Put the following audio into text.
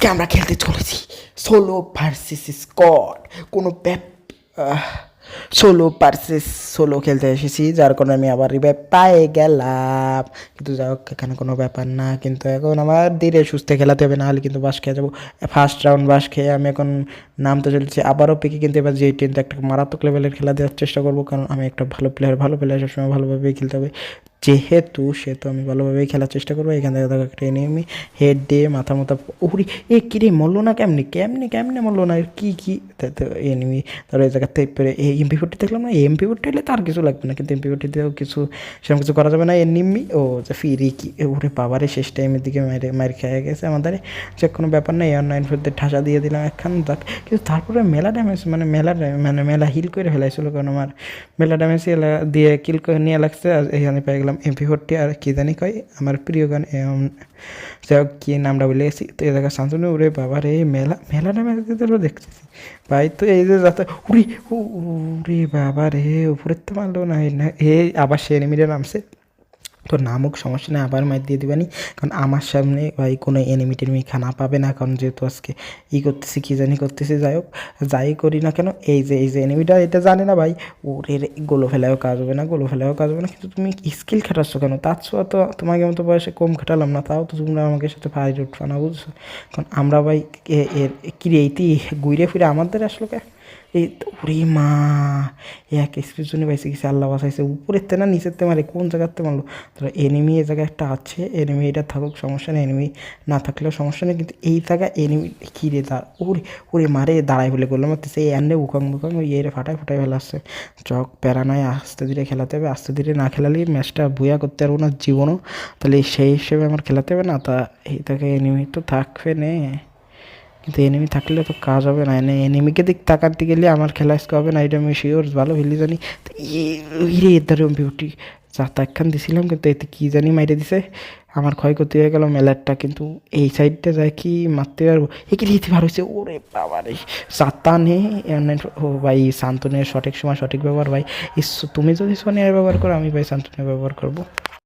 আজকে আমরা খেলতে চলেছি। সোলো ভার্সেস স্কট কোনো ব্যাপ সোলো ভার্সেস সোলো খেলতে এসেছি, যার কারণে আমি আবার রিভাইভ পায়ে গেলাম। কিন্তু যাই হোক, এখানে কোনো ব্যাপার না, কিন্তু এখন আমার ধীরে সুস্থে খেলাতে হবে, নাহলে কিন্তু বাস খেয়ে যাব। ফার্স্ট রাউন্ড বাস খেয়ে আমি এখন নামতে চলেছি, আবারও পিকে কিন্তু এবার যে টেনতে একটা মারাত্মক লেভেলের খেলা দেওয়ার চেষ্টা করব, কারণ আমি একটা ভালো প্লেয়ার ভালো প্লেয়ার সবসময় ভালোভাবেই খেলতে হবে। যেহেতু সেহেতু আমি ভালোভাবেই খেলার চেষ্টা করব, এখান থেকে দেখো একটা এনিমি হেড দিয়ে মাথা মাথা উড়ি এ কিরে মরলো না কেমনি? কেমনি কেমনি মরলো না কি কি? এনিমি তারপরে এই জায়গাতে পরে এই এমপি ফোরটি দেখলাম না? এমপি ফোরটি হলে তার কিছু লাগবে না, কিন্তু এমপি ফোরটি দিয়েও কিছু সেরকম কিছু করা যাবে না এনিমি ও, যে ফিরি কি? ওরে বাবারে, শেষ টাইমের দিকে মারে মার খেয়ে গেছে আমাদের। যে কোনো ব্যাপার নেই আর নাইন ফোরতে ঠাসা দিয়ে দিলাম একখান, যাক। কিন্তু তারপরে মেলা ড্যামেজ মানে মেলা মানে মেলা হিল করে ফেলাইছিল কারণ আমার? মেলা ড্যামেজ দিয়ে কিল করে নিয়ে লাগছে, আর এখানে পেয়ে গেলাম এমপি ফোরটি আর কি জানি কয়? আমার প্রিয় গান যাই হোক, কি নামটা বলে গেছি তো এই জায়গায় শান্তনু, ওরে বাবা রে, মেলা মেলা নামে দেখতেছি। ভাই, তো এই যে যাতে, উড়ি, উ- উরে বাবা রে, উপরে তো মারলো না, এই আবার সে এনিমিটা নামছে। তো নামক সমস্যা নেই আবার মার দিয়ে দিবানি। কারণ আমার সামনে ভাই কোনো এনিমি টেনিমি খানা পাবে না কারণ যেহেতু আজকে ই করতেছি কী জানি করতেছি যাই হোক যাই করি না কেন এই যে এই যে এনিমিটা এটা জানে না ভাই ওরে রে, গোলো ফেলায়ও কাজ হবে না গোলো ফেলায়ও কাজ হবে না কিন্তু তুমি স্কিল খাটাচ্ছ কেন? তার ছোঁয়া তো তোমাকে মতো বয়সে কম খাটালাম না তাও তো তোমরা আমাকে সাথে ফাইট উঠছো না বুঝছ। কারণ আমরা ভাই এর কিরে এইটি ঘুরে ফিরে আমাদের আসলো এই ওরে মা এক এক্সপ্রেশনে পাইছে কিছু আল্লাহ বাসাইছে। উপরের তে না নিচের তে মারে, কোন জায়গাতে মারলো? তো এনিমি এই জায়গায় একটা আছে এনিমি এটা থাকুক, সমস্যা নেই এনিমি না থাকলেও সমস্যা নেই, কিন্তু এই জায়গায় এনিমি কী রে দাঁড়? ওরে ওরে মারে দাঁড়ায় বলে করলাম তো সেই এন্ডে উকাং বুকাং ওই এর ফাটায় ফাটায় ফেলা আসছে চক, প্যারা নয় আস্তে ধীরে খেলাতে হবে, আস্তে ধীরে না খেলালেই ম্যাচটা বুয়া করতে পারব না জীবনও। তাহলে সেই হিসেবে আমার খেলাতে হবে না, তা এই জায়গায় এনিমি তো থাকবে নে। কিন্তু এনিমি থাকলে তো কাজ হবে না। এনে এনিমিকে দিক তাকাতে গেলে আমার খেলা আজকে হবে না, এটা আমি শিওর ভালো ফেলি জানি। এ- এর দ্বারা বিউটি যাতা একখান দিছিলাম, কিন্তু এতে কী জানি মাইরে দিছে। আমার ক্ষয়ক্ষতি হয়ে গেল মেলারটা, কিন্তু এই সাইডটা যায় কি মারতে পারব? এ কি রীতি বার হয়েছে ওরে বাবা রে যাতা নে এমন- ও ভাই শান্তনের সঠিক সময় সঠিক ব্যবহার, ভাই। তুমি যদি সোনিয়ার ব্যবহার করো, আমি ভাই শান্তনের ব্যবহার করব।